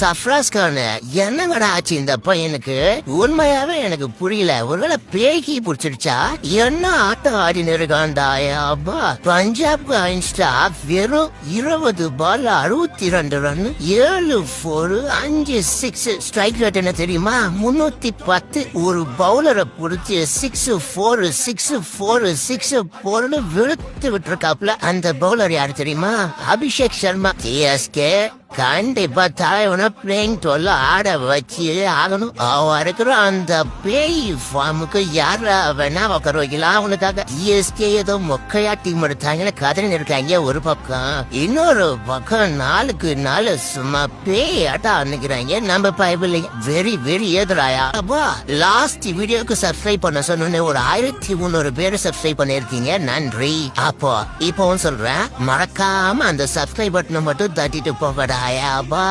சஃப்ராஸ் கான் என்னங்கடா ஆச்சு இந்த பையனுக்கு? உண்மையாவே எனக்கு புரியல. ஒருவேளை பேய்க்கு பிடிச்சிருச்சா என்ன ஆட்டம் ஆடினு இருக்கான்டா அப்பா. பஞ்சாப் அயின்ஸ்டா வெறும் இருபது பால் அறுபத்தி ரெண்டு ரன் ஏழு ஃபோர் அஞ்சு சிக்ஸ் ஸ்ட்ரைக் ரேட் என்ன தெரியுமா? முன்னூத்தி பத்து. ஒரு பவுலரை பிடிச்சி six four six four six ஃபோர்னு விழுத்து விட்டுருக்காப்ல அந்த பவுலர் யாரு தெரியுமா? அபிஷேக் சர்மா. சிஎஸ்கே கண்டிப்பா தலைவனை பிளேயிங் தொல்ல ஆட வச்சு ஆகணும். அவன் இருக்கிற அந்த பேய் ஃபார்முக்கு யார வேணா உட்கார வைக்கலாம் அவனுக்காக. இஎஸ்கே ஏதோ மொக்கையா டீம் எடுத்தாங்கன்னு கதறி இருக்காங்க ஒரு பக்கம். இன்னொரு பக்கம் நாளுக்கு நாள் சும்மா பேய் ஆட்டா அனுக்கிறாங்க நம்ம பைபிள் வெரி வெரி எதிராயா. அப்பா லாஸ்ட் வீடியோக்கு சப்ஸ்கிரைப் பண்ண சொன்னோன்னே ஒரு ஆயிரத்தி முந்நூறு பேர் சப்ஸ்கிரைப் பண்ணிருக்கீங்க நன்றி. அப்போ இப்போவும் சொல்றேன் மறக்காம அந்த சப்ஸ்கிரைப் பட்டனை மட்டும் தட்டிட்டு போகடா போகடாயா அப்பா